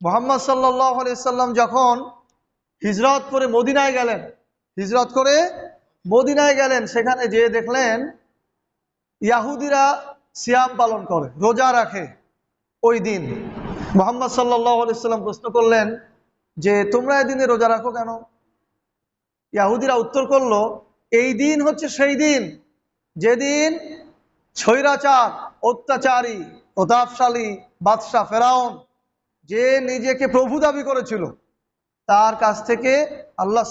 মোহাম্মদ সাল্লাহ সাল্লাম যখন হিজরত করে মদিনায় গেলেন, হিজরত করে মদিনায় গেলেন, সেখানে যেয়ে দেখলেন ইয়াহুদিরা সিয়াম পালন করে, রোজা রাখে ওই দিন। মোহাম্মদ সাল্লাহ সাল্লাম প্রশ্ন করলেন যে, তোমরা এদিনে রোজা রাখো কেন? ইয়াহুদিরা উত্তর করল, এই দিন হচ্ছে সেই দিন যেদিন স্বৈরাচার, অত্যাচারী, প্রতাপশালী, বাদশাহ, ফেরাউন যে নিজেকে প্রভু দাবি করেছিল, তার কাছ থেকে আল্লাহ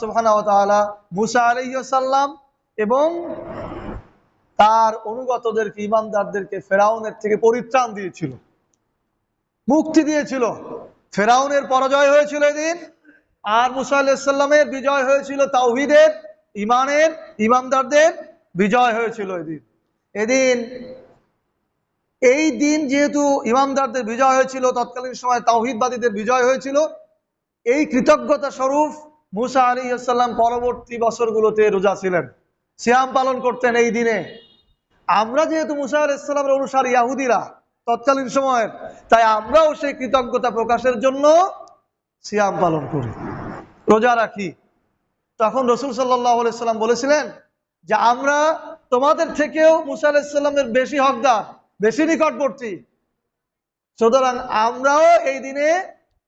তাআলা মুসা আলাইসাল্লাম এবং তার অনুগতদেরকে ইমানদারদেরকে ফেরাউনের থেকে পরিত্রাণ দিয়েছিল। মুক্তি দিয়েছিল। ফেরাউনের পরাজয় হয়েছিল এদিন, আর মুসা আলাইসাল্লামের বিজয় হয়েছিল তাওহিদের ইমানের ইমানদারদের বিজয় হয়েছিল এদিন। এদিন এই দিন যেহেতু ইমামদারদের বিজয় হয়েছিল, তৎকালীন সময় তাওহিদবাদীদের বিজয় হয়েছিল, এই কৃতজ্ঞতা স্বরূপ মুসা আলী আসাল্লাম পরবর্তী বছরগুলোতে রোজা ছিলেন, সিয়াম পালন করতেন এই দিনে। আমরা যেহেতু মুসা আলি ইসলামের অনুসার ইয়াহুদিরা তৎকালীন সময়ের তাই আমরাও সেই কৃতজ্ঞতা প্রকাশের জন্য সিয়াম পালন করি, রোজা রাখি। তখন রসুল সাল্লাহ সাল্লাম বলেছিলেন যে, আমরা তোমাদের থেকেও মুসা আলাহিসাল্লামের বেশি হকদার বেশি নিকটবর্তী সুতরাং আমরাও এই দিনে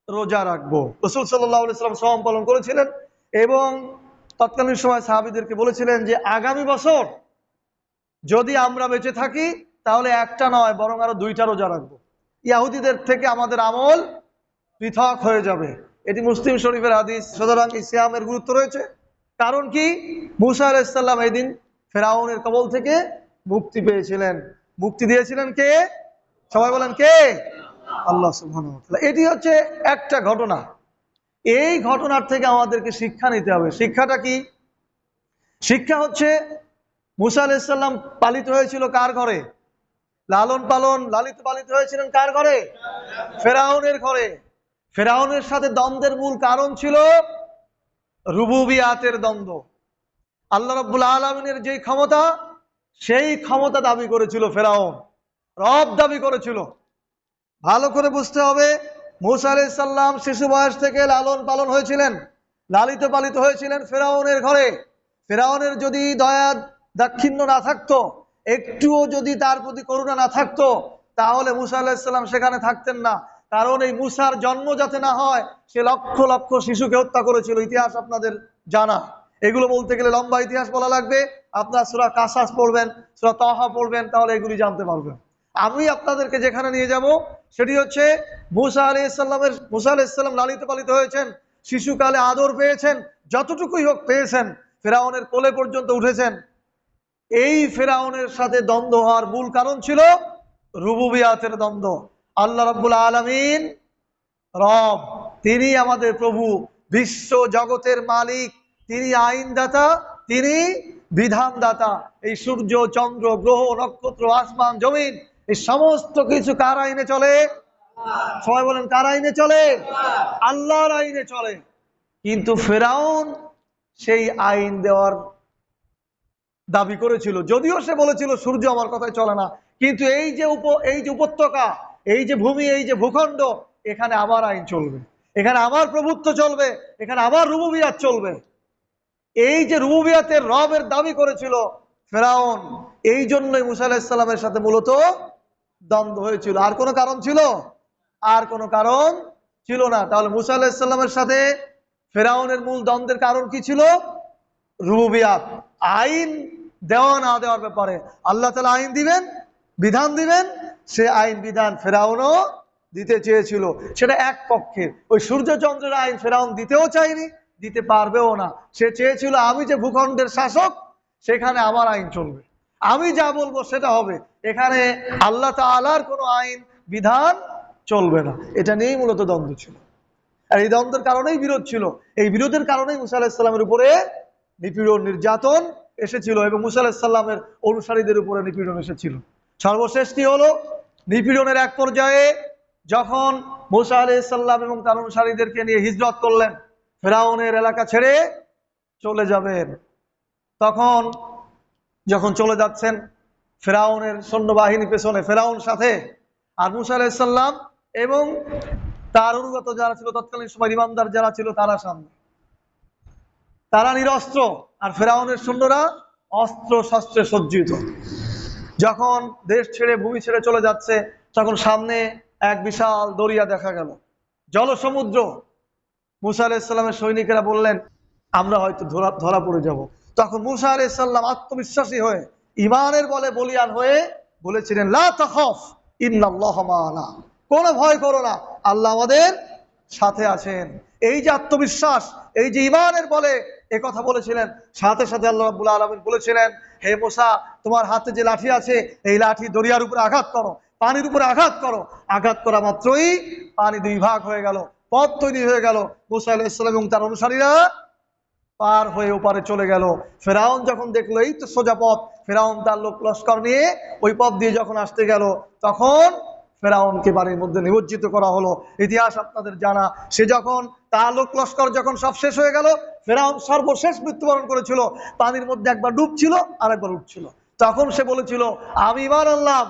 রোজা রাখব। রসুল সাল্লাম সম পালন করেছিলেন এবং তৎকালীন সময় সাহাবিদেরকে বলেছিলেন যে, আগামী বছর যদি আমরা বেঁচে থাকি, তাহলে একটা নয়, বরং আরও দুইটা রোজা রাখব। ইয়াহুদিদের থেকে আমাদের আমল পৃথক হয়ে যাবে। এটি মুসলিম শরীফের হাদিস। সুতরাং ইসলামের গুরুত্ব রয়েছে। কারণ কি? মুসা আলাইসাল্লাম এই দিন ফেরাউনের কবল থেকে মুক্তি পেয়েছিলেন। মুক্তি দিয়েছিলেন কে? সবাই বলেন কে? আল্লাহ এটি হচ্ছে একটা ঘটনা। এই ঘটনার থেকে আমাদেরকে শিক্ষা নিতে হবে। শিক্ষাটা কি? শিক্ষা হচ্ছে মুসা আলাইসাল্লাম পালিত হয়েছিল কার ঘরে? লালন পালন, লালিত পালিত হয়েছিলেন কার ঘরে? ফেরাউনের ঘরে। ফেরাউনের সাথে দ্বন্দ্বের মূল কারণ ছিল রুবুবিয়াতের দ্বন্দ্ব। আল্লাহ রব্বুল আলমিনের যেই ক্ষমতা সেই ক্ষমতা দাবি করেছিল ফেরাউন, রব দাবি করেছিল। ভালো করে বুঝতে হবে, মুসা আলাইসাল্লাম শিশু বয়স থেকে লালন পালন হয়েছিলেন, লালিত পালিত হয়েছিলেন ফেরাউনের ঘরে। ফেরাউনের যদি দয়া দাক্ষিণ্য না থাকতো, একটুও যদি তার প্রতি করুণা না থাকতো, তাহলে মুসা আলাহিসাল্লাম সেখানে থাকতেন না। কারণ এই মুসার জন্ম যাতে না হয়, সে লক্ষ লক্ষ শিশুকে হত্যা করেছিল। ইতিহাস আপনাদের জানা। এগুলো বলতে গেলে লম্বা ইতিহাস বলা লাগবে। আপনার সুরা কাসাস পড়বেন, সুরা তহা পড়বেন, তাহলে এগুলি জানতে পারবেন। আমি আপনাদেরকে যেখানে নিয়ে যাব, সেটি হচ্ছে মুসা আলি ইসলামের মুসা আলি ইসলাম লালিত পালিত হয়েছেন, শিশুকালে আদর পেয়েছেন, যতটুকুই হোক পেয়েছেন, ফেরাউনের কোলে পর্যন্ত উঠেছেন। এই ফেরাউনের সাথে দ্বন্দ্ব হওয়ার মূল কারণ ছিল রুবুবিয়াতের দ্বন্দ্ব। আল্লাহ রাব্বুল আলমিন রব, তিনি আমাদের প্রভু, বিশ্ব জগতের মালিক। তিনি আইনদাতা, তিনি বিধানদাতা। এই সূর্য, চন্দ্র, গ্রহ, নক্ষত্র, আসমান, জমিন, এই সমস্ত কিছু কার আইনে চলে? সবাই বলেন, কার আইনে চলে? আল্লাহর আইনে চলে। কিন্তু ফেরাউন সেই আইন দেওয়ার দাবি করেছিল। যদিও সে বলেছিল, সূর্য আমার কথায় চলে না। কিন্তু এই যে উপ, এই যে উপত্যকা, এই যে ভূমি, এই যে ভূখণ্ড, এখানে আমার আইন চলবে। এখানে আমার প্রভুত্ব চলবে। এখানে আমার রুবুবিয়াত চলবে। এই যে রুবুবিয়াতের রবের দাবি করেছিল ফেরাউন, এই জন্যই মুসা আলাহিসাল্লামের সাথে মূলত দ্বন্দ্ব হয়েছিল। আর কোনো কারণ ছিল? আর কোনো কারণ ছিল না। তাহলে মুসা আলাহিসাল্লামের সাথে ফেরাউনের মূল দ্বন্দ্বের কারণ কি ছিল? রুবুবিয়াত আইন দেওয়া না দেওয়ার ব্যাপারে। আল্লাহ তালা আইন দিবেন, বিধান দিবেন, সে আইন বিধান ফেরাউনও দিতে চেয়েছিল। সেটা এক পক্ষের। ওই সূর্যচন্দ্রের আইন ফেরাউন দিতেও চায়নি। দিতে পারবেও না। সে চেয়েছিল, আমি যে ভূখণ্ডের শাসক, সেখানে আমার আইন চলবে। আমি যা বলব সেটা হবে। এখানে আল্লাহ তালার কোনো আইন, বিধান চলবে না। এটা নিয়েই মূলত দ্বন্দ্ব ছিল। আর এই দ্বন্দ্বের কারণেই বিরোধ ছিল। এই বিরোধের কারণেই মুসা আলাহিসাল্লামের উপরে নিপীড়ন নির্যাতন এসেছিল এবং মুসা আলাহিসাল্লামের অনুসারীদের উপরে নিপীড়ন এসেছিল। সর্বশেষ কি হলো? নিপীড়নের এক পর্যায়ে যখন মুসা আলাইসাল্লাম এবং তার অনুসারীদেরকে নিয়ে হিজরত করলেন ফেরাউনের এলাকা ছেড়ে চলে যাবেন। তখন যখন চলে যাচ্ছেন ফেরাউনের সৈন্যবাহিনী পেছনে, ফেরাউন সাথে। আর মুসা আলাইসাল্লাম এবং তার অনুগত যারা ছিল, তৎকালীন সময় ইমানদার যারা ছিল, তারা সামনে। তারা নিরস্ত্র, আর ফেরাউনের সৈন্যরা অস্ত্র, শস্ত্রে সজ্জিত। যখন দেশ ছেড়ে, ভূমি ছেড়ে চলে যাচ্ছে, তখন সামনে এক বিশাল দরিয়া দেখা গেল। জলসমুদ্র মুসা আলাইসাল্লামের সৈনিকেরা বললেন, আমরা হয়তো ধরা ধরা পড়ে যাব। তখন মুসা আলাইসাল্লাম আত্মবিশ্বাসী হয়ে ইমানের বলে বলিয়ান হয়ে বলেছিলেন, লা তখফ কোনো ভয় করো না, আল্লাহ আমাদের সাথে আছেন। এই যে আত্মবিশ্বাস, এই যে ইমানের বলে এ কথা বলেছিলেন, সাথে সাথে আল্লাহ রাব্বুল আলামিন বলেছিলেন, হে মোসা, তোমার হাতে যে লাঠি আছে, এই লাঠি দরিয়ার উপরে আঘাত করো, পানির উপরে আঘাত করো। আঘাত করা মাত্রই পানি দুই ভাগ হয়ে গেল। পথ তৈরি হয়ে গেল মুসা আলাইসাল্লাম এবং তার অনুসারীরা পার হয়ে ওপারে চলে গেল। ফেরাউন যখন দেখল, এই তো সোজা পথ। ফেরাউন তার লোক লস্কর নিয়ে ওই পথ দিয়ে যখন আসতে গেল, তখন ফেরাউনকে বাড়ির মধ্যে নিমজ্জিত করা হলো। ইতিহাস আপনাদের জানা, সে যখন, তার লোক লস্কর যখন সব শেষ হয়ে গেল, ফেরাউন সর্বশেষ মৃত্যুবরণ করেছিল। পানির মধ্যে একবার ডুবছিল আর একবার উঠছিল। তখন সে বলেছিল, আমি ইমান আনলাম।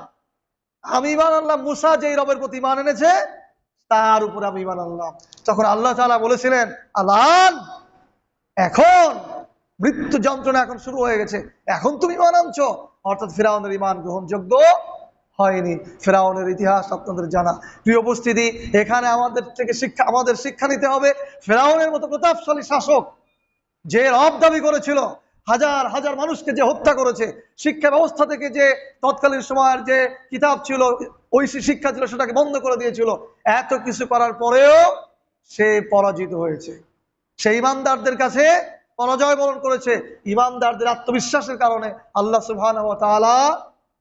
আমি ইমান আনলাম। মুসা যেই রবের প্রতি ইমান এনেছে তার উপরে আমি ইমান আনলাম। তখন আল্লাহ তাআলা বলেছিলেন আল্লাহ এখন মৃত্যু যন্ত্রণা এখন শুরু হয়ে গেছে। এখন তুমি ইমান আনছো। অর্থাৎ ফেরাউনের ইমান গ্রহণযোগ্য হয়নি। ফেরাউনের ইতিহাস আপনাদের জানা। প্রিয় উপস্থিতি, এখানে আমাদের থেকে শিক্ষা, আমাদের শিক্ষা নিতে হবে। ফেরাউনের মতো প্রতাপশালী শাসক যে রব দাবি করেছিল হাজার হাজার মানুষকে যে হত্যা করেছে, শিক্ষা ব্যবস্থা থেকে যে তৎকালীন সময়ের যে কিতাব ছিল, ঐশী শিক্ষা ছিল, সেটাকে বন্ধ করে দিয়েছিল, এত কিছু করার পরেও সে পরাজিত হয়েছে। সে ইমানদারদের কাছে পরাজয় বরণ করেছে। ইমানদারদের আত্মবিশ্বাসের কারণে আল্লাহ সুবহান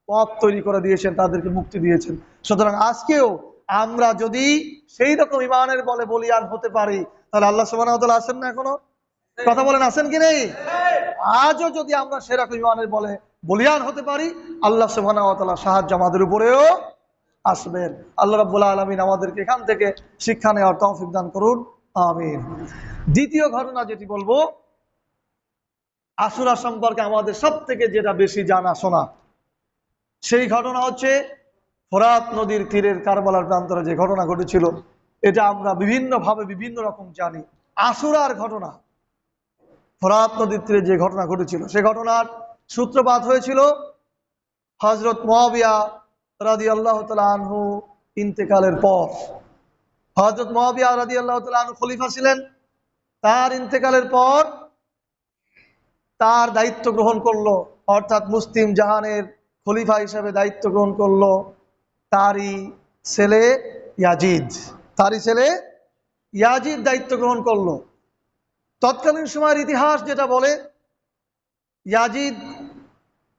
পথ তৈরি করে দিয়েছেন, তাদেরকে মুক্তি দিয়েছেন। সুতরাং আজকেও আমরা যদি সেই রকম ইমানের বলে বলিয়ান হতে পারি, তাহলে আল্লাহ সুবহান আছেন না এখনও? কথা বলেন, আছেন কি নেই? আজও যদি আমরা সেরকম ইমানের বলে বলিয়ান হতে পারি, আল্লাহ সুবহান সাহায্য আমাদের উপরেও আসবেন আল্লাহ রাব্বুল আলামিন আমাদেরকে এখান থেকে শিক্ষা নেওয়ার তৌফিক দান করুন। আমিন। দ্বিতীয় ঘটনা যেটি বলব আসুরা সম্পর্কে আমাদের সব থেকে যেটা বেশি জানা শোনা, সেই ঘটনা হচ্ছে ফোরাত নদীর তীরের কারবালার প্রান্তরে যে ঘটনা ঘটেছিল, এটা আমরা বিভিন্ন ভাবে বিভিন্ন রকম জানি। আসুরার ঘটনা ফোরাত নদীর তীরে যে ঘটনা ঘটেছিল, সে ঘটনার সূত্রপাত হয়েছিল হজরত মহাবিয়া রাদি আল্লাহ আনহু ইন্তেকালের পর। হজরত মহাবিয়া রাদি আল্লাহ আনহু খলিফা ছিলেন। তার ইন্তেকালের পর তার দায়িত্ব গ্রহণ করল, অর্থাৎ মুসলিম জাহানের খলিফা হিসেবে দায়িত্ব গ্রহণ করল তারই ছেলে ইয়াজিদ। তারই ছেলে ইয়াজিদ দায়িত্ব গ্রহণ করল। তৎকালীন সময়ের ইতিহাস যেটা বলে, ইয়াজিদ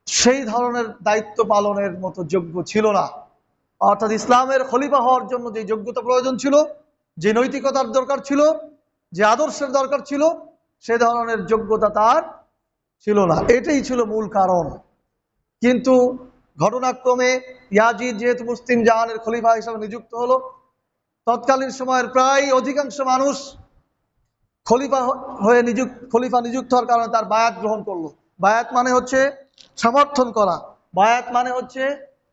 সেই ধরনের দায়িত্ব পালনের মতো যোগ্য ছিল না। অর্থাৎ ইসলামের খলিফা হওয়ার জন্য যে যোগ্যতা প্রয়োজন ছিল, যে নৈতিকতার দরকার ছিল, যে আদর্শের দরকার ছিল, সে ধরনের যোগ্যতা তার ছিল না। এটাই ছিল মূল কারণ। কিন্তু ঘটনাক্রমে ইয়াজিদ যেহেতু মুসলিম জাহানের খলিফা হিসাবে নিযুক্ত হলো, তৎকালীন সময়ের প্রায় অধিকাংশ মানুষ খলিফা হয়ে নিযুক্ত খলিফা নিযুক্ত হওয়ার কারণে তার বায়াত গ্রহণ করল। বায়াত মানে হচ্ছে সমর্থন করা। বায়াত মানে হচ্ছে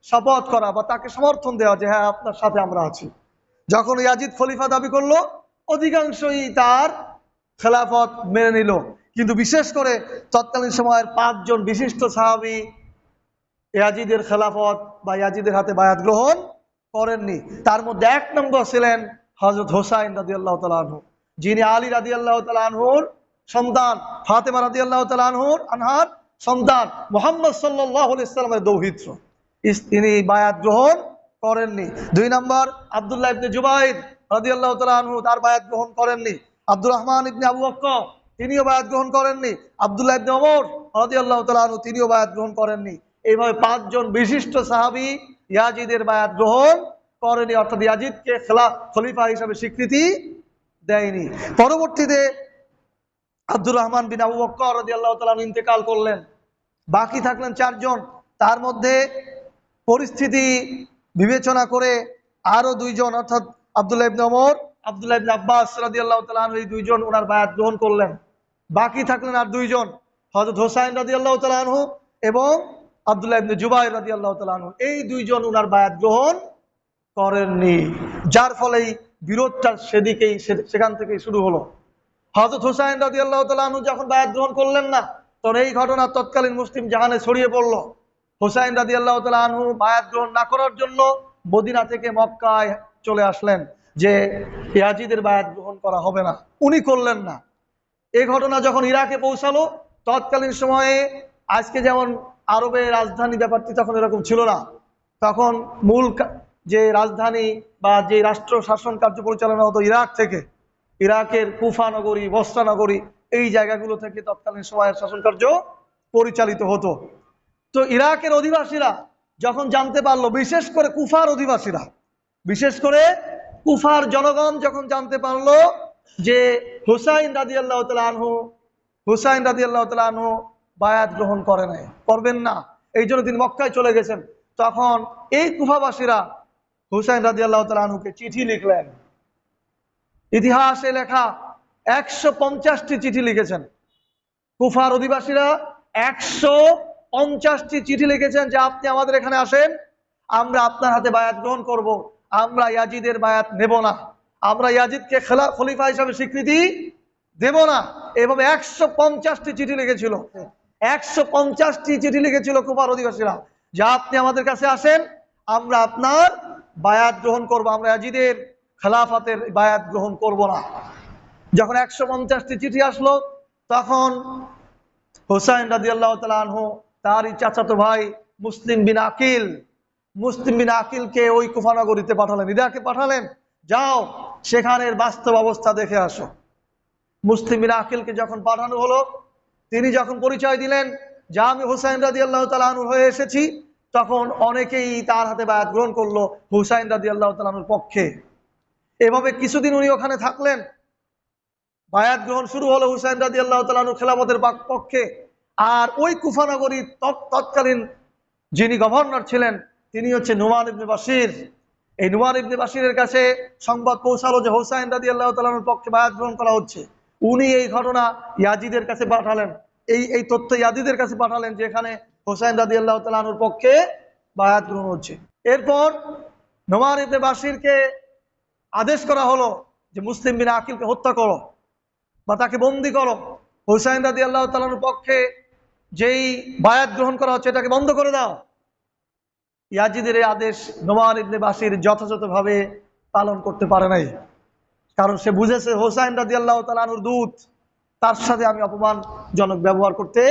শপথ করা বা তাকে সমর্থন দেওয়া যে হ্যাঁ আপনার সাথে আমরা আছি। যখন ইয়াজিদ খলিফা দাবি করল, অধিকাংশই তার খেলাফত মেনে নিল। কিন্তু বিশেষ করে তৎকালীন সময়ের পাঁচজন বিশিষ্ট সাহাবি ইয়াজিদের খেলাফত বা ইয়াজিদের হাতে বায়াত গ্রহণ করেননি। তার মধ্যে এক নম্বর ছিলেন হজরত হোসাইন রাজি আল্লাহ তালু যিনি আলী রাজি আল্লাহ তালহুর সন্তান, ফাতেমা রাজি আল্লাহ তালহুর আনহার সন্তান, মোহাম্মদ সাল্লাহ ইসলামের দৌহিত্র। তিনি বায়াত গ্রহণ করেননি। দুই নম্বর, আবদুল্লাহ ইবনে জুবাইদ রাজি আল্লাহ তালহু তার বায়াত গ্রহণ করেননি। আব্দুর রহমান ইবনে আবু বক্ক তিনিও বায়াত গ্রহণ করেননি। আবদুল্লাহ ইবনে ওমর রাজি আল্লাহ তালহু তিনিও বায়াত গ্রহণ করেননি। এইভাবে পাঁচজন বিশিষ্ট সাহাবি ইয়াজিদের বায়াত গ্রহণ করেনি অর্থাৎ ইয়াজিদকে খেলা, খলিফা হিসাবে স্বীকৃতি দেয়নি। পরবর্তীতে আব্দুর রহমান বিন আবু বক্কর আল্লাহ তালাম ইন্তেকাল করলেন। বাকি থাকলেন চারজন। তার মধ্যে পরিস্থিতি বিবেচনা করে আরও দুইজন, অর্থাৎ আবদুল্লাহ ইবনে ওমর, আবদুল্লাহ ইবনে আব্বাস রাজি আল্লাহ তালাহ এই দুইজন ওনার বায়াত গ্রহণ করলেন। বাকি থাকলেন আর দুইজন হজরত হোসাইন রাজি আল্লাহ তালাহু এবং আবদুল্লাহ ইবনে জুবাই রাজি আল্লাহ তালাহু এই দুইজন ওনার বায়াত গ্রহণ করেননি। যার ফলেই বিরোধটা সেদিকেই সেখান থেকেই শুরু হলো। হজরত হুসাইন রাজি আল্লাহ তালু যখন বায়াত গ্রহণ করলেন না, তখন এই ঘটনা তৎকালীন মুসলিম জাহানে ছড়িয়ে পড়ল। হুসাইন রাজি আল্লাহ তালু বায়াত গ্রহণ না করার জন্য মদিনা থেকে মক্কায় চলে আসলেন যে ইয়াজিদের বায়াত গ্রহণ করা হবে না। উনি করলেন না। এই ঘটনা যখন ইরাকে পৌঁছালো, তৎকালীন সময়ে আজকে যেমন আরবের রাজধানী ব্যাপারটি তখন এরকম ছিল না। তখন মূল যে রাজধানী বা যে রাষ্ট্র শাসন কার্য পরিচালনা হতো ইরাক থেকে, ইরাকের কুফা নগরী বস্ত্রা নগরী, এই জায়গাগুলো থেকে তৎকালীন সময়ের শাসন কার্য পরিচালিত হতো। তো ইরাকের অধিবাসীরা যখন জানতে পারল, বিশেষ করে কুফার অধিবাসীরা, বিশেষ করে কুফার জনগণ যখন জানতে পারল যে হুসাইন রাজি আল্লাহ আনহু, হুসাইন রাজি আল্লাহ আনহু বায়াত গ্রহণ করে নাই, করবেন না এই জন্য তিনি মক্কায় চলে গেছেন, তখন এই কুফাবাসীরা হুসাইন রাজি আল্লাহ আনহুকে চিঠি লিখলেন। ইতিহাসে লেখা একশো পঞ্চাশটি চিঠি লিখেছেন। কুফার অধিবাসীরা একশো পঞ্চাশটি চিঠি লিখেছেন যে, আপনি আমাদের এখানে আসেন, আমরা আপনার হাতে বায়াত গ্রহণ করব। আমরা ইয়াজিদের বায়াত নেব না, আমরা ইয়াজিদকে খেলা, খলিফা হিসাবে স্বীকৃতি দেব না। এভাবে একশো পঞ্চাশটি চিঠি লিখেছিল। একশো পঞ্চাশটি চিঠি লিখেছিল কুফার অধিবাসীরা। যে আপনি আমাদের কাছে আসেন, আমরা আপনার বায়াত গ্রহণ করব, আমরা ইয়াজিদের খেলাফাতের বায়াত গ্রহণ করব না। যখন একশো পঞ্চাশটি চিঠি আসলো, তখন হোসাইন রাজি আল্লাহ আনহু, তারই চাচাতো ভাই মুসলিম বিন আকিল, মুসলিম বিন আকিলকে ওই কুফানগরীতে পাঠালেন। ইরাকে পাঠালেন, যাও, সেখানের বাস্তব অবস্থা দেখে আসো। মুসলিম বিন আকিলকে যখন পাঠানো হলো, তিনি যখন পরিচয় দিলেন, যে আমি হুসাইন রাজি আল্লাহ তালানুর হয়ে এসেছি তখন অনেকেই তার হাতে বায়াত গ্রহণ করল হুসাইন রাজি আল্লাহ তালানুর পক্ষে। এভাবে কিছুদিন উনি ওখানে থাকলেন। বায়াত গ্রহণ শুরু হলো হুসাইন রাজি আল্লাহ তালানুর খেলামতের পক্ষে। আর ওই কুফানগরীর তৎ- তৎকালীন যিনি গভর্নর ছিলেন, তিনি হচ্ছে নুমান ইবনে বাসির এই নুমান ইবনে বাসিরের কাছে সংবাদ পৌঁছালো যে হোসাইন রাজি আল্লাহ তালানুর পক্ষে বায়াত গ্রহণ করা হচ্ছে। উনি এই ঘটনা ইয়াজিদের কাছে পাঠালেন। এই এই তথ্য ইয়াজিদের কাছে পাঠালেন যে এখানে হোসাইন রাজি আল্লাহ তালানুর পক্ষে বায়াত গ্রহণ হচ্ছে। এরপর নোমান ইবনে বাসিরকে আদেশ করা হলো যে মুসলিম বিন আকিলকে হত্যা করো বা তাকে বন্দি করো। হুসাইন রাজি আল্লাহ তালার পক্ষে যেই বায়াত গ্রহণ করা হচ্ছে এটাকে বন্ধ করে দাও। ইয়াজিদের এই আদেশ নোমান ইবনে বাসির যথাযথভাবে পালন করতে পারে নাই। কারণ সে বুঝেছে হোসাইন রাজি আল্লাহ তালানুর দূত, তার সাথে আমি অপমানজনক ব্যবহার করতে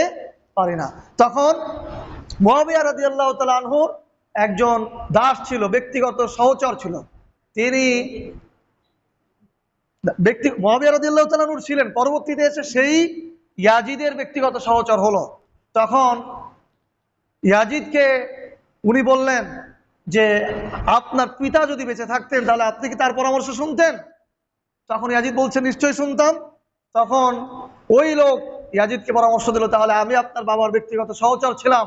পারি না। তখন মহাবিয়া রাজি আল্লাহ তালানহুর একজন দাস ছিল, ব্যক্তিগত সহচর ছিল। তিনি ব্যক্তি মহাবিয়া রাদিল্লাহ তালানুর ছিলেন। পরবর্তীতে এসে সেই ইয়াজিদের ব্যক্তিগত সহচর হলো। তখন ইয়াজিদকে উনি বললেন যে, আপনার পিতা যদি বেঁচে থাকতেন, তাহলে আপনি কি তার পরামর্শ শুনতেন? তখন ইয়াজিদ বলছে, নিশ্চয়ই শুনতাম। তখন ওই লোক ইয়াজিদকে পরামর্শ দিল, তাহলে আমি আপনার বাবার ব্যক্তিগত সহচর ছিলাম।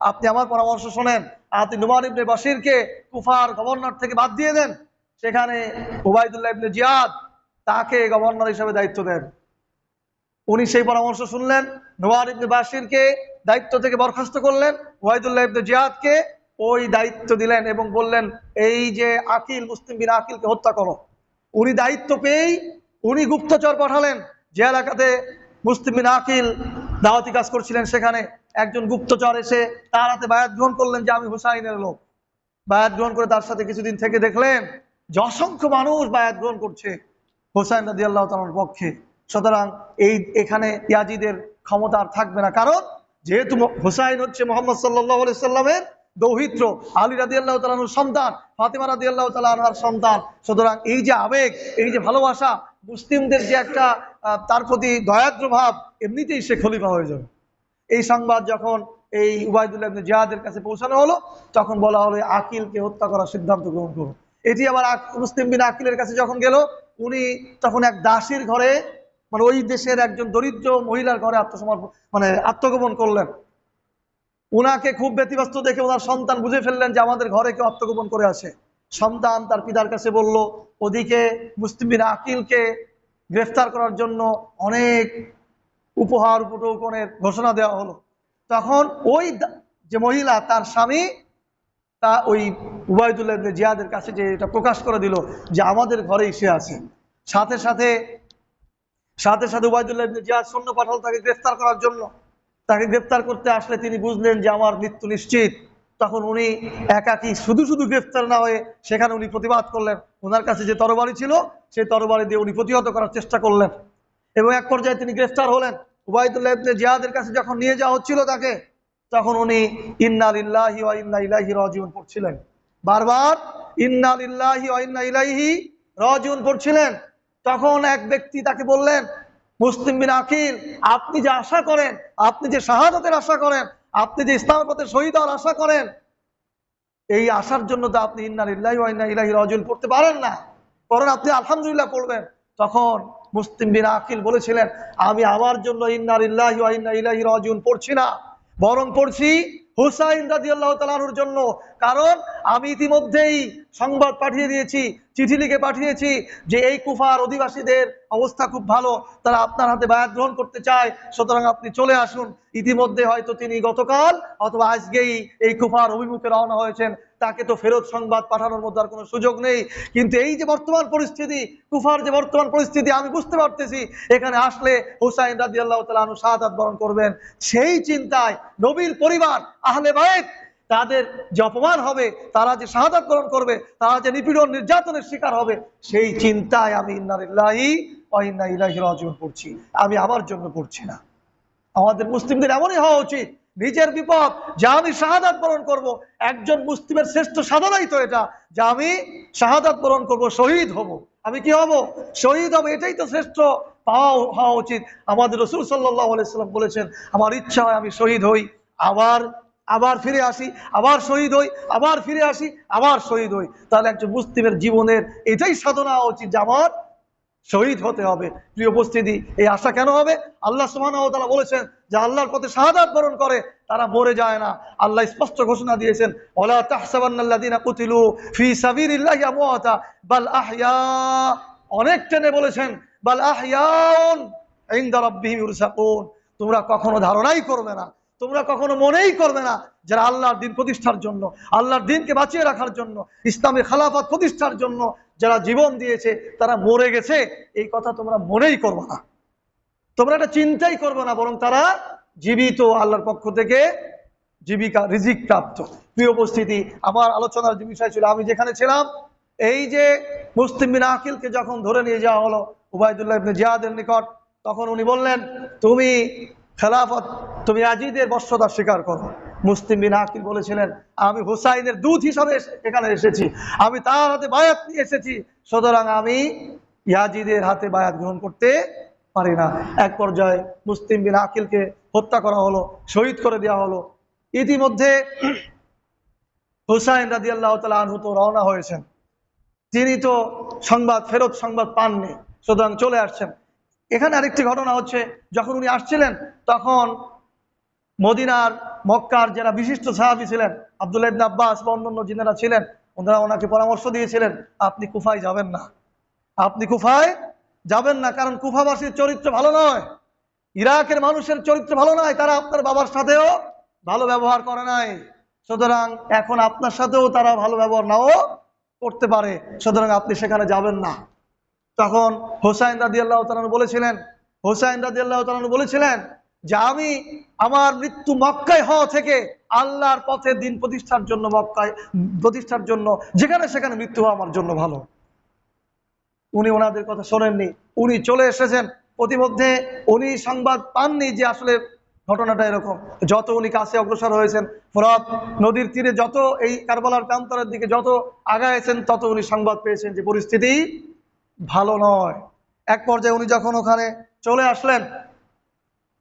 আপনি আমার পরামর্শ শোনেন। আপনি নুমান ইবনে বাসিরকে কুফার গভর্নর থেকে বাদ দিয়ে দেন। সেখানে ওবায়দুল্লাহ ইবনে জিয়াদ তাকে গভর্নর হিসেবে দায়িত্ব দেন। উনি সেই পরামর্শ শুনলেন নোয়ার ইবনে বাসিরকে দায়িত্ব থেকে বরখাস্ত করলেন ওয়াহিদুল্লাহ ইবনে জিয়াদকে ওই দায়িত্ব দিলেন এবং বললেন, এই যে আকিল, মুসলিম বিন আকিলকে হত্যা করো। উনি দায়িত্ব পেয়েই উনি গুপ্তচর পাঠালেন, যে এলাকাতে মুসলিম আকিল দাওয়াতি কাজ করছিলেন সেখানে। একজন গুপ্তচর এসে তার হাতে বায়াত গ্রহণ করলেন যে, আমি হুসাইনের লোক। বায়াত গ্রহণ করে তার সাথে কিছুদিন থেকে দেখলেন যে, অসংখ্য মানুষ বায়াত গ্রহণ করছে হোসাইন রাজি আল্লাহ তালার পক্ষে। সুতরাং এই, এখানে ইয়াজিদের ক্ষমতা আর থাকবে না। কারণ যেহেতু হোসাইন হচ্ছে মোহাম্মদ সাল্লাহ সাল্লামের দৌহিত্র, আলী রাজি আল্লাহ তালানুর সন্তান, ফাতেমা রাজি আল্লাহ তালাহার সন্তান। সুতরাং এই যে আবেগ, এই যে ভালোবাসা, মুসলিমদের যে একটা তার প্রতি দয়াদ্র ভাব এমনিতেই সে খলিফা হয়ে যাবে। এই সংবাদ যখন এই উবায়দুল্লাহ জিয়াদের কাছে পৌঁছানো হলো, তখন বলা হলো আকিলকে হত্যা করার সিদ্ধান্ত গ্রহণ করুন। এটি আবার মুসলিম বিন আকিলের কাছে যখন গেল, উনি তখন এক দাসীর ঘরে মানে ওই দেশের একজন দরিদ্র মহিলার ঘরে আত্মসমর্পণ মানে আত্মগোপন করলেন। উনাকে খুব ব্যতিব্যস্ত দেখে ওনার সন্তান বুঝে ফেললেন যে আমাদের ঘরে কেউ আত্মগোপন করে আসে সন্তান তার পিতার কাছে বলল, ওদিকে মুসলিম বিন আকিলকে গ্রেফতার করার জন্য অনেক উপহার উপটৌকনের ঘোষণা দেওয়া হলো। তখন ওই যে মহিলা, তার স্বামী, তা ওই উবায়দুল্লাহ জিয়াদের কাছে যে এটা প্রকাশ করে দিল যে আমাদের ঘরেই সে আছে। সাথে সাথে সাথে সাথে উবায়দুল্লাহ জিয়াদ সৈন্য পাঠাল তাকে গ্রেফতার করার জন্য। তাকে গ্রেফতার করতে আসলে তিনি বুঝলেন যে আমার মৃত্যু নিশ্চিত। তখন উনি একাকি শুধু শুধু গ্রেফতার না হয়ে সেখানে উনি প্রতিবাদ করলেন। ওনার কাছে যে তরবারি ছিল, সেই তরবারি দিয়ে উনি প্রতিহত করার চেষ্টা করলেন। এবং এক পর্যায়ে তিনি গ্রেফতার হলেন। উবায়দুল্লাহ ইবনে জিয়াদের কাছে যখন নিয়ে যাওয়া হচ্ছিল তাকে, তখন উনি ইন্না লিল্লাহি ওয়া ইন্না ইলাইহি রাজিউন পড়ছিলেন। বারবার ইন্না লিল্লাহি ওয়া ইন্না ইলাইহি রাজিউন পড়ছিলেন। তখন এক ব্যক্তি তাকে বললেন, মুসলিম বিন আকিল, আপনি যে আশা করেন, আপনি যে শাহাদাতের আশা করেন আপনি যে ইসলামের পথে শহীদ হওয়ার আশা করেন, এই আশার জন্য তো আপনি ইন্না ইল্লাহ ওয়া ইন্না ইলাইহি রাজিউন পড়তে পারেন না। কারণ আপনি আলহামদুলিল্লাহ পড়বেন। তখন মুসলিম বিন আকিল বলেছিলেন, আমি আমার জন্য ওয়া ইন্না ইলাইহি রাজিউন পড়ছি না। বরং পড়ছি হুসাইন রাজিউল্লাহ তালানুর জন্য। কারণ আমি ইতিমধ্যেই সংবাদ পাঠিয়ে দিয়েছি, চিঠি লিখে পাঠিয়েছি যে এই কুফার অধিবাসীদের অবস্থা খুব ভালো, তারা আপনার হাতে বায়াত গ্রহণ করতে চায়, সুতরাং আপনি চলে আসুন। ইতিমধ্যে হয়তো তিনি গতকাল অথবা আজকেই এই কুফার অভিমুখে রওনা হয়েছেন। তাকে তো ফেরত সংবাদ পাঠানোর মধ্যে আর কোনো সুযোগ নেই। কিন্তু এই যে বর্তমান পরিস্থিতি কুফার যে বর্তমান পরিস্থিতি, আমি বুঝতে পারতেছি, এখানে আসলে হুসাইন রাজি আল্লাহ তালু শাহাদ বরণ করবেন। সেই চিন্তায় নবীর পরিবার, আহলে বায়েত তাদের যে অপমান হবে, তারা যে শাহাদাত গ্রহণ করবে, তারা যে নিপীড়ন নির্যাতনের শিকার হবে, সেই চিন্তায় আমি ইন্নারিল্লাহি পড়ছি। আমি আমার জন্য পড়ছি না। আমাদের মুসলিমদের এমনই হওয়া উচিত নিজের বিপদ, যা আমি শাহাদাত বরণ করব, একজন মুসলিমের শ্রেষ্ঠ সাধনাই তো এটা, যে আমি শাহাদাত বরণ করব, শহীদ হব। আমি কি হব? শহীদ হব, এটাই তো শ্রেষ্ঠ। পাওয়া, হওয়া উচিত। আমাদের রসুল আলাইসাল্লাম বলেছেন, আমার ইচ্ছা হয় আমি শহীদ হই, আবার আবার ফিরে আসি, আবার শহীদ হই, আবার ফিরে আসি, আবার শহীদ হই। তাহলে একজন মুসলিমের জীবনের এটাই সাধনা হওয়া উচিত যে আমার শহীদ হতে হবে। প্রিয় উপস্থিতি, এই আশা কেন হবে? আল্লাহ সুবহানাহু বলেছেন যে আল্লাহর পথে শাহাদাত বরণ করে, তারা মরে যায় না। আল্লাহ স্পষ্ট ঘোষণা দিয়েছেন অনেক টেনে বলেছেন, বাল ইউরসাকুন। তোমরা কখনো ধারণাই করবে না, তোমরা কখনো মনেই করবে না যারা আল্লাহর দিন প্রতিষ্ঠার জন্য, আল্লাহর দিনকে বাঁচিয়ে রাখার জন্য, ইসলামের খালাফত প্রতিষ্ঠার জন্য যারা জীবন দিয়েছে, তারা মরে গেছে। এই কথা তোমরা মনেই করবে না। তোমরা এটা চিন্তাই করবে না, বরং তারা জীবিত আল্লাহর পক্ষ থেকে জীবিকা, রিজিক প্রাপ্ত। প্রিয় উপস্থিতি, আমার আলোচনার বিষয় ছিল, আমি যেখানে ছিলাম, এই যে মুসলিম বিন আকিলকে যখন ধরে নিয়ে যাওয়া হলো, উবায়দুল্লাহ জিয়াদের নিকট, তখন উনি বললেন, তুমি খেলাফত, তুমি আজিদের বর্ষতা স্বীকার করো। মুসলিম বিন আকিল বলেছিলেন, আমি হুসাইনের দুধ হিসাবে এখানে এসেছি। আমি তার হাতে বায়াত নিয়ে এসেছি। সুতরাং আমি ইয়াজিদের হাতে বায়াত গ্রহণ করতে পারি না। এক পর্যায়ে মুসলিম বিন আকিলকে হত্যা করা হলো, শহীদ করে দেওয়া হলো। ইতিমধ্যে হুসাইন রাজি আল্লাহ তালা আনহু তো রওনা হয়েছেন। তিনি তো সংবাদ, ফেরত সংবাদ পাননি। সুতরাং চলে আসছেন। এখানে আরেকটি ঘটনা হচ্ছে, যখন উনি আসছিলেন, তখন মদিনার, মক্কার যারা বিশিষ্ট সাহাবি ছিলেন, আবদুল্লাহ আব্বাস বা অন্যান্য যিনারা ছিলেন, ওনারা ওনাকে পরামর্শ দিয়েছিলেন, আপনি কুফায় যাবেন না। আপনি কুফায় যাবেন না, কারণ কুফাবাসীর চরিত্র ভালো নয়। ইরাকের মানুষের চরিত্র ভালো নয়, তারা আপনার বাবার সাথেও ভালো ব্যবহার করে নাই। সুতরাং এখন আপনার সাথেও তারা ভালো ব্যবহার নাও করতে পারে। সুতরাং আপনি সেখানে যাবেন না। তখন হোসাইন রাজি আল্লাহ তালু বলেছিলেন, হোসাইন রাজি আল্লাহ তালু বলেছিলেন যে আমি আমার মৃত্যু মক্কায় হওয়া থেকে আল্লাহর পথে দিন প্রতিষ্ঠার জন্য মক্কায়, প্রতিষ্ঠার জন্য, যেখানে সেখানে মৃত্যু হওয়া আমার জন্য ভালো। উনি ওনাদের কথা শোনেননি, উনি চলে এসেছেন। প্রতিমধ্যে উনি সংবাদ পাননি যে আসলে ঘটনাটা এরকম। যত উনি কাছে অগ্রসর হয়েছেন, ফরাত নদীর তীরে যত এই কারবালার প্রান্তরের দিকে যত আগাইছেন, তত উনি সংবাদ পেয়েছেন যে পরিস্থিতি ভালো নয়। এক পর্যায়ে উনি যখন ওখানে চলে আসলেন,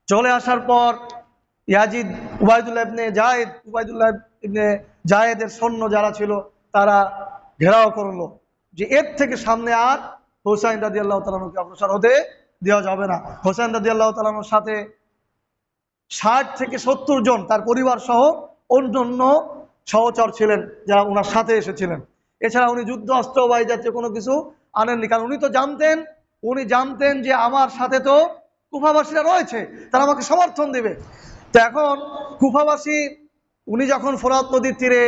চলে আসার পর Yazid, Ubaidullah ibn Zayed Ubaidullah ibn জায়েদের সৈন্য যারা ছিল, তারা ঘেরাও করল যে এর থেকে সামনে আর হোসাইন রাজি আল্লাহ তালানুকে অগ্রসর হতে দেওয়া যাবে না। হোসাইন রাজি আল্লাহ তালানুর সাথে ষাট থেকে সত্তর জন তার পরিবার সহ অন্য অন্য সহচর ছিলেন, যারা ওনার সাথে এসেছিলেন। এছাড়া উনি যুদ্ধ, অস্ত্র বা জাতীয় কোনো কিছু আনেননি। কারণ উনি তো জানতেন, উনি জানতেন যে আমার সাথে তো কুফাবাসীরা রয়েছে, তারা আমাকে সমর্থন দেবে। তো এখন কুফাবাসী, উনি যখন ফোরাত নদীর তীরে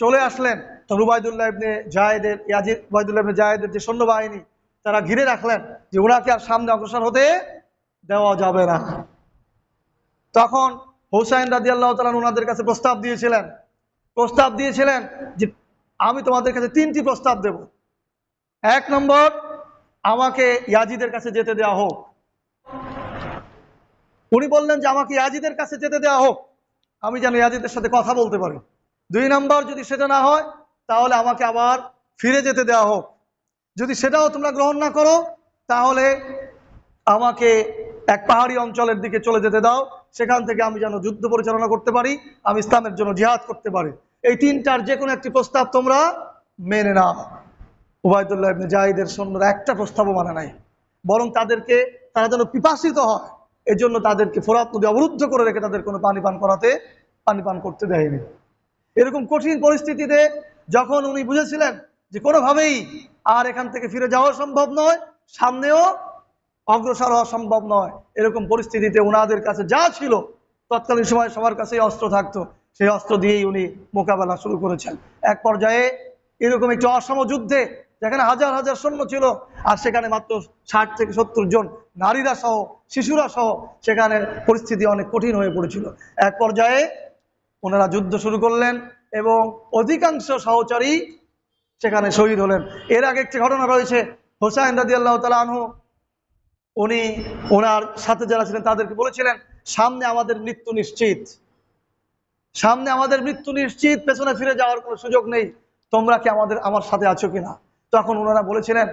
চলে আসলেন, তো রুবায়দুল্লাহ ইবনে জায়েদের, ইয়াজিদ উবায়দুল্লাহ ইবনে জায়েদের যে সৈন্যবাহিনী, তারা ঘিরে রাখলেন যে ওনাকে আর সামনে অগ্রসর হতে দেওয়া যাবে না। তখন হোসাইন রাজি আল্লাহ তালান ওনাদের কাছে প্রস্তাব দিয়েছিলেন। প্রস্তাব দিয়েছিলেন যে, আমি তোমাদের কাছে তিনটি প্রস্তাব দেব। এক নম্বর, আমাকে ইয়াজিদের কাছে যেতে দেওয়া হোক। উনি বললেন যে, আমাকে ইয়াজিদের কাছে যেতে দেওয়া হোক। আমি যেন ইয়াজিদের সাথে কথা বলতে পারি। দুই নম্বর, যদি সেটা না হয়, তাহলে আমাকে আবার ফিরে যেতে দেওয়া হোক। যদি সেটাও তোমরা গ্রহণ না করো, তাহলে আমাকে এক পাহাড়ি অঞ্চলের দিকে চলে যেতে দাও। সেখান থেকে আমি যেন যুদ্ধ পরিচালনা করতে পারি, আমি ইসলামের জন্য জিহাদ করতে পারি। এই তিনটার যে কোনো একটি প্রস্তাব তোমরা মেনে নাও। উবায়দুল্লাহ ইবনে জাহিদের সৈন্যরা একটা প্রস্তাবও মানে নাই। বরং তাদেরকে, তারা যেন পিপাসিত হয়, এজন্য তাদেরকে ফোরাত নদী অবরুদ্ধ করে রেখে তাদের কোনো পানি পান করাতে, পানি পান করতে দেয়নি। এরকম কঠিন পরিস্থিতিতে যখন উনি বুঝেছিলেন যে কোনোভাবেই আর এখান থেকে ফিরে যাওয়া সম্ভব নয়, সামনেও অগ্রসর হওয়া সম্ভব নয়, এরকম পরিস্থিতিতে ওনাদের কাছে যা ছিল, তৎকালীন সময় সবার কাছেই অস্ত্র থাকতো। সেই অস্ত্র দিয়েই উনি মোকাবেলা শুরু করেছেন। এক পর্যায়ে এরকম একটি অসম যুদ্ধে যেখানে হাজার হাজার সৈন্য ছিল, আর সেখানে মাত্র ষাট থেকে সত্তর জন নারীরা সহ, শিশুরা সহ সেখানে পরিস্থিতি অনেক কঠিন হয়ে পড়েছিল। এক পর্যায়ে ওনারা যুদ্ধ শুরু করলেন এবং অধিকাংশ সহচারী সেখানে শহীদ হলেন। এর আগে একটি ঘটনা রয়েছে হোসাইন রাজি আল্লাহ তালা আনহু, উনি ওনার সাথে যারা ছিলেন তাদেরকে বলেছিলেন, সামনে আমাদের মৃত্যু নিশ্চিত। সামনে আমাদের মৃত্যু নিশ্চিত, পেছনে ফিরে যাওয়ার কোনো সুযোগ নেই। তোমরা কি আমাদের, আমার সাথে আছো কিনা? তখন ওনারা বলেছিলেন,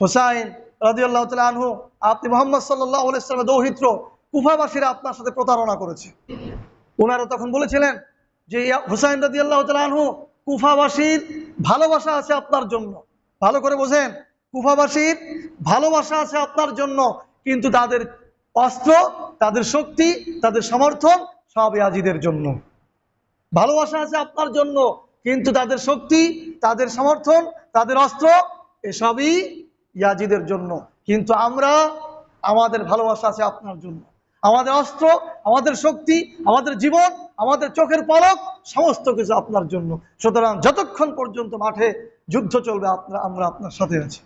হোসাইন রাজিউল্লাহ আনহু, আপনি মোহাম্মদ সাল্লাহ দৌহিত্র কুফাবাসীরা আপনার সাথে প্রতারণা করেছে। ওনারা তখন বলেছিলেন যে হুসাইন রাজি আল্লাহ আনহু, কুফাবাসীর ভালোবাসা আছে আপনার জন্য। ভালো করে বোঝেন, কুফাবাসীর ভালোবাসা আছে আপনার জন্য, কিন্তু তাদের অস্ত্র, তাদের শক্তি, তাদের সমর্থন সব ইয়াজিদের জন্য। ভালোবাসা আছে আপনার জন্য কিন্তু তাদের শক্তি, তাদের সমর্থন, তাদের অস্ত্র এসবই ইয়াজিদের জন্য। কিন্তু আমরা, আমাদের ভালোবাসা আছে আপনার জন্য। আমাদের অস্ত্র, আমাদের শক্তি, আমাদের জীবন, আমাদের চোখের পলক, সমস্ত কিছু আপনার জন্য। সুতরাং যতক্ষণ পর্যন্ত মাঠে যুদ্ধ চলবে, আপনার, আমরা আপনার সাথে আছি।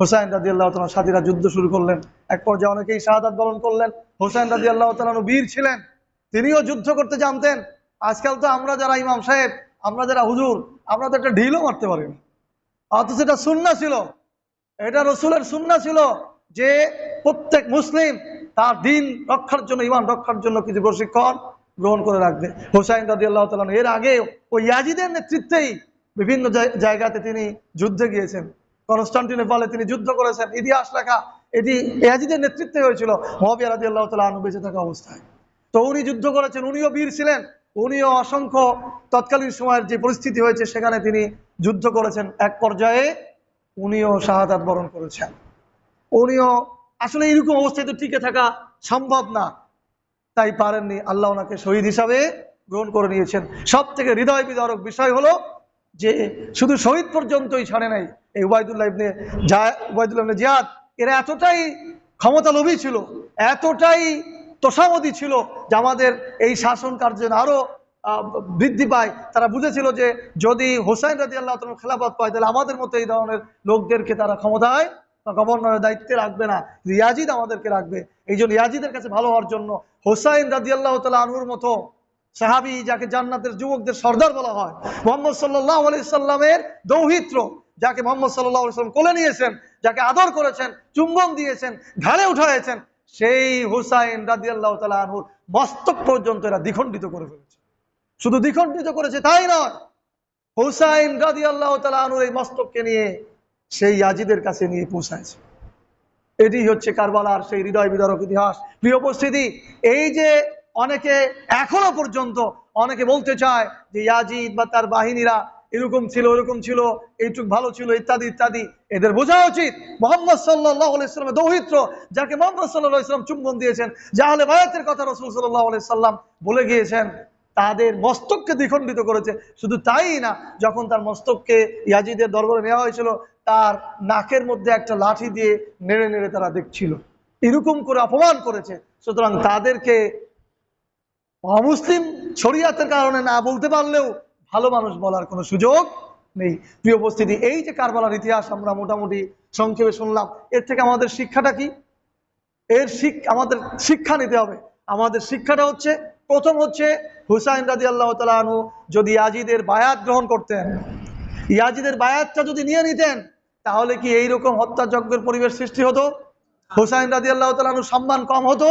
হোসাইন রাজি আল্লাহ তালার সাথীরা যুদ্ধ শুরু করলেন। এক পর্যায়ে অনেকেই শাহাদাত বরণ করলেন। হোসাইন রাজি আল্লাহ তালানু বীর ছিলেন। তিনিও যুদ্ধ করতে জানতেন। আজকাল তো আমরা যারা ইমাম সাহেব আমরা যারা হুজুর, আমরা তো একটা ঢিলও মারতে পারি না। অথচ এটা সুন্না ছিল। এটা রসুলের সুন্না ছিল যে প্রত্যেক মুসলিম তার দিন রক্ষার জন্য, ইমান রক্ষার জন্য কিছু প্রশিক্ষণ গ্রহণ করে রাখবে। হোসাইন রাজি আল্লাহ তালন এর আগে ওই ইয়াজিদের নেতৃত্বেই বিভিন্ন জায়- জায়গাতে তিনি যুদ্ধে গিয়েছেন। কনস্টান্টিনোপলে তিনি যুদ্ধ করেছেন। ইতিহাস লেখা এটি ইয়াজিদের নেতৃত্বে হয়েছিল। মহাবিয়া রাজি আল্লাহ তালা বেঁচে থাকা অবস্থায়। তো উনি যুদ্ধ করেছেন, উনিও বীর ছিলেন। উনিও অসংখ্য তৎকালীন সময়ের যে পরিস্থিতি হয়েছে, সেখানে তিনি যুদ্ধ করেছেন এক পর্যায়ে। উনিও শাহাদাত বরণ করেছেন। উনিও, আসলে এরকম অবস্থায় তো টিকে থাকা সম্ভব না। তাই পারেননি, আল্লাহ ওনাকে শহীদ হিসাবে গ্রহণ করে নিয়েছেন। সব থেকে হৃদয় বিদারক বিষয় হলো যে শুধু শহীদ পর্যন্তই ছাড়ে নাই, এই উবায়দুল্লাহ ইবনে জা, উবায়দুল্লাহ ইবনে জিয়াদ, এরা এতটাই ক্ষমতা লোভী ছিল, এতটাই তোষামদি ছিল যে আমাদের এই শাসন কার্য যেন আরও আহ, বৃদ্ধি পায়। তারা বুঝেছিল যে যদি হোসাইন রাজি আল্লাহ খেলাফত পায় তাহলে আমাদের মতো এই ধরনের লোকদেরকে তারা ক্ষমতায় বা গভর্নরের দায়িত্বে রাখবে না। ইয়াজিদ আমাদেরকে রাখবে। এই জন্য ইয়াজিদের কাছে ভালো হওয়ার জন্য হোসাইন রাজি আল্লাহ তালা আনুর মতো সাহাবি যাকে জান্নাতের যুবকদের সর্দার বলা হয় মোহাম্মদ সাল্লাহ আলি সাল্লামের দৌহিত্র যাকে মোহাম্মদ সাল্লাহ সাল্লাম কোলে নিয়েছেন যাকে আদর করেছেন চুম্বন দিয়েছেন ঘাড়ে উঠাইছেন সেই হুসাইন রাজি আল্লাহ তালা আনহুর মস্তক পর্যন্ত এরা দ্বিখণ্ডিত করে ফেলেছে। শুধু দ্বিখণ্ডিত করেছে তাই নয়, হুসাইন রাজি আল্লাহ তালা আনহুর এই মস্তককে নিয়ে সেই ইয়াজিদের কাছে নিয়ে পৌঁছায়ছে। এটি হচ্ছে কারবালার সেই হৃদয় বিদারক ইতিহাস। প্রিয় উপস্থিতি, এই যে অনেকে এখনও পর্যন্ত অনেকে বলতে চায় যে ইয়াজিদ বা তার বাহিনীরা এরকম ছিল এরকম ছিল, এইটুক ভালো ছিল, ইত্যাদি ইত্যাদি। এদের বোঝা উচিত। মোহাম্মদ সাল্লাহ ইসলামের দৌহিত্র, যাকে মোহাম্মদ সাল্লাহ ইসলাম চুম্বন দিয়েছেন জাহলে বায়াতের কথা রসুল সাল্লাহ সাল্লাম বলে গিয়েছেন, তাদের মস্তককে দ্বিখণ্ডিত করেছে। শুধু তাই না, যখন তার মস্তককে ইয়াজিদের দরবারে নেওয়া হয়েছিল, তার নাকের মধ্যে একটা লাঠি দিয়ে নেড়ে নেড়ে তারা দেখছিল। এরকম করে অপমান করেছে। সুতরাং তাদেরকে অমুসলিম শরিয়াতের কারণে না বলতে পারলেও ভালো মানুষ বলার কোনো সুযোগ নেই। প্রিয় উপস্থিতি, এই যে কারবালার ইতিহাস আমরা মোটামুটি সংক্ষেপে শুনলাম, এর থেকে আমাদের শিক্ষাটা কি? এর শিক, আমাদের শিক্ষা নিতে হবে। আমাদের শিক্ষাটা হচ্ছে, প্রথম হচ্ছে হুসাইন রাজি আল্লাহ তালু যদি ইয়াজিদের বায়াত গ্রহণ করতেন। ইয়াজিদের বায়াতটা যদি নিয়ে নিতেন, তাহলে কি এইরকম হত্যাযজ্ঞের পরিবেশ সৃষ্টি হতো? হুসাইন রাজি আল্লাহ তালু সম্মান কম হতো?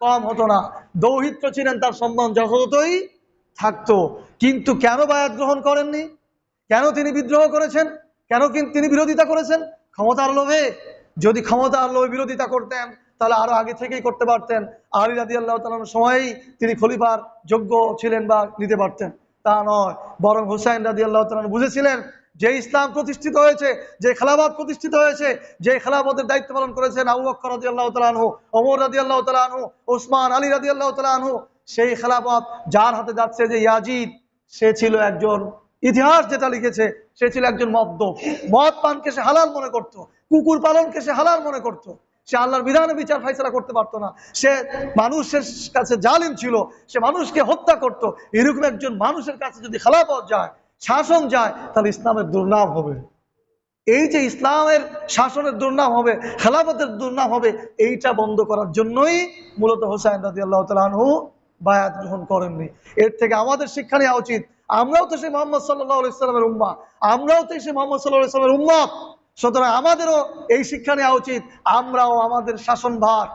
কম হতো না। দৌহিত্র ছিলেন, তার সম্মান যথাযথই থাকতো। কিন্তু কেন বায়াত গ্রহণ করেননি? কেন তিনি বিদ্রোহ করেছেন? কেন তিনি বিরোধিতা করেছেন? ক্ষমতার লোভে। যদি ক্ষমতার লোভে বিরোধিতা করতেন, তাহলে আরও আগে থেকেই করতে পারতেন। আলী রাজি আল্লাহ তালার সময়েই তিনি খলিফার যোগ্য ছিলেন বা নিতে পারতেন। তা নয়। বরং হুসাইন রাজি আল্লাহ তালন বুঝেছিলেন যে ইসলাম প্রতিষ্ঠিত হয়েছে, যে খেলাফত প্রতিষ্ঠিত হয়েছে, যে খেলাফতের দায়িত্ব পালন করেছেন আবু বকর রাজি আল্লাহ তালানহু ওমর রাজি আল্লাহ তালানহু ওসমান আলী রাজি আল্লাহ তালানহু সেই খেলাফত যার হাতে যাচ্ছে যে ইয়াজিদ। সে ছিল একজন ইতিহাস যেটা লিখেছে, সে ছিল একজন মদ্য মদ পানকে সে হালাল মনে করত, কুকুর পালনকে সে হালাল মনে করত। সে আল্লাহর বিধানে বিচার ফাইসলা করতে পারতো না। সে মানুষের কাছে জালিম ছিল, সে মানুষকে হত্যা করত। এরকম একজন মানুষের কাছে যদি খেলাপথ যায়, শাসন যায়, তাহলে ইসলামের দুর্নাম হবে। এই যে ইসলামের শাসনের দুর্নাম হবে, খেলাফতের দুর্নাম হবে, এইটা বন্ধ করার জন্যই মূলত হোসাইন রাজি আল্লাহ তালু বায়াত গ্রহণ করেননি। এর থেকে আমাদের শিক্ষা নেওয়া উচিত। আমরাও তো সেই মোহাম্মদ সাল্লাহ ইসলামের উম্মা। আমরাও তো সেই মোহাম্মদ সাল্লাহ ইসলামের সুতরাং আমাদেরও এই শিক্ষা নেওয়া উচিত। আমরাও আমাদের শাসনভার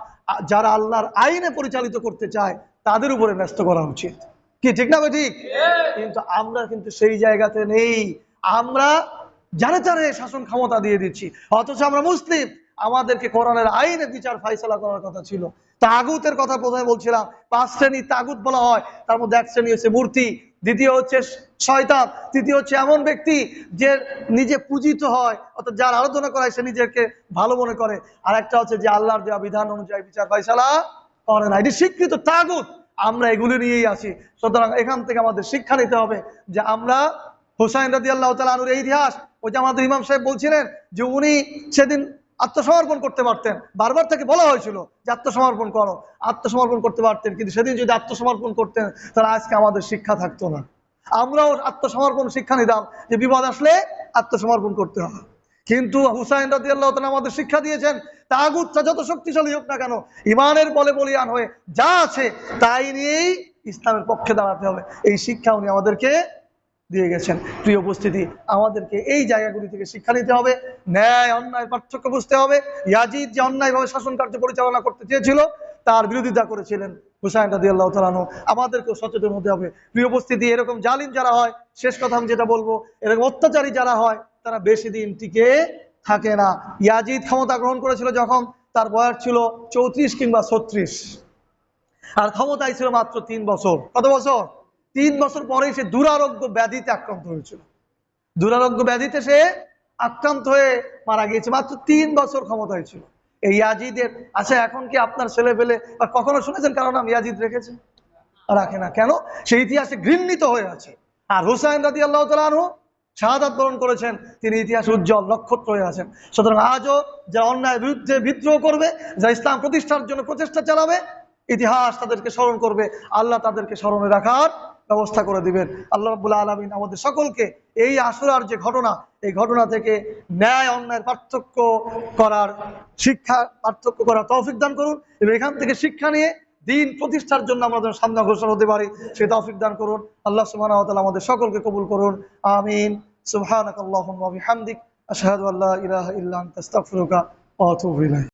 যারা আল্লাহর আইনে পরিচালিত করতে চায়, তাদের উপরে ন্যস্ত করা উচিত। কি, ঠিক না ঠিক? কিন্তু আমরা কিন্তু সেই জায়গাতে নেই। আমরা যারা যারা শাসন ক্ষমতা দিয়ে দিচ্ছি। অথচ আমরা মুসলিম। আমাদেরকে কোরআনের আইনে বিচার ফাইসলা করার কথা ছিল। তাগুতের কথা প্রথমে বলছিলাম। পাঁচ শ্রেণি তাগুত বলা হয়। তার মধ্যে এক শ্রেণি হচ্ছে মূর্তি, দ্বিতীয় হচ্ছে শয়তান, তৃতীয় হচ্ছে এমন ব্যক্তি যে নিজে পূজিত হয়, অর্থাৎ যার আরাধনা করায় সে নিজেকে ভালো মনে করে। আর একটা হচ্ছে যে আল্লাহর দেওয়া বিধান অনুযায়ী বিচার ফাইসলা করে না। এটি স্বীকৃত তাগুত। আমরা এগুলো নিয়েই আসি সুতরাং এখান থেকে আমাদের শিক্ষা নিতে হবে যে আমরা হুসাইন রাজি আল্লাহ তালুর ইতিহাস, ওই যে আমাদের ইমাম সাহেব বলছিলেন যে উনি সেদিন আত্মসমর্পণ করতে পারতেন। বারবার তাকে বলা হয়েছিল যে আত্মসমর্পণ করো। আত্মসমর্পণ করতে পারতেন, কিন্তু সেদিন যদি আত্মসমর্পণ করতেন, তাহলে আজকে আমাদের শিক্ষা থাকতো না। আমরাও আত্মসমর্পণ শিক্ষা নিতাম যে বিপদ আসলে আত্মসমর্পণ করতে হবে। কিন্তু হুসাইন রাজি আল্লাহ আমাদের শিক্ষা দিয়েছেন, তাগুতটা যত শক্তিশালী হোক না কেন ইমানের বলে বলিয়ান হয়ে যা আছে, তাই নিয়েই ইসলামের পক্ষে দাঁড়াতে হবে। এই শিক্ষা উনি আমাদেরকে দিয়ে গেছেন। প্রিয় উপস্থিতি, আমাদেরকে এই জায়গাগুলি থেকে শিক্ষা নিতে হবে, ন্যায়, অন্যায়, পার্থক্য বুঝতে হবে। ইয়াজিদ যে অন্যায়ভাবে শাসন কার্য পরিচালনা করতে চেয়েছিল, তার বিরোধিতা করেছিলেন হুসাইন রাজি আল্লাহ তালানো আমাদেরকেও সচেতন হতে হবে। প্রিয় উপস্থিতি, এরকম জালিম যারা হয়, শেষ কথা আমি যেটা বলব, এরকম অত্যাচারী যারা হয়, তারা বেশি দিন টিকে থাকে না। ইয়াজিদ ক্ষমতা গ্রহণ করেছিল যখন, তার বয়স ছিল চৌত্রিশ কিংবা ছত্রিশ। আর ক্ষমতায় ছিল মাত্র তিন বছর। কত বছর? তিন বছর পরেই সে দুরারোগ্য ব্যাধিতে আক্রান্ত হয়েছিল। দুরারোগ্য ব্যাধিতে সে আক্রান্ত হয়ে মারা গিয়েছে। মাত্র তিন বছর ক্ষমতায় ছিল। এই ইয়াজিদের আচ্ছা এখন কি আপনার ছেলে পেলে, বা কখনো শুনেছেন কারণ নাম ইয়াজিদ রেখেছে? রাখে না। কেন? সেই ইতিহাসে ঘৃণিত হয়ে আছে। আর হুসাইন রাজি আল্লাহ তালু শাহাদাত বরণ করেছেন। তিনি ইতিহাসে উজ্জ্বল, নক্ষত্র হয়ে আছেন। সুতরাং আজও যারা অন্যায়ের বিরুদ্ধে বিদ্রোহ করবে, যারা ইসলাম প্রতিষ্ঠার জন্য প্রচেষ্টা চালাবে, ইতিহাস তাদেরকে স্মরণ করবে। আল্লাহ তাদেরকে স্মরণে রাখার ব্যবস্থা করে দিবেন। আল্লাহ রাবুল্লাহ আলমিন আমাদের সকলকে এই আসরার যে ঘটনা, এই ঘটনা থেকে ন্যায় অন্যায়ের পার্থক্য করার শিক্ষা, পার্থক্য করার তৌফিক দান করুন এবং এখান থেকে শিক্ষা নিয়ে দিন প্রতিষ্ঠার জন্য আমরা যেন সামনে অগ্রসর হতে পারি, সে তৌফিক দান করুন। আল্লাহ ওয়া আমাদের সকলকে কবুল করুন। আমিন। সুবহানাকাল্লাহুম্মা ওয়া বিহামদিক। আশহাদু ইলাইক।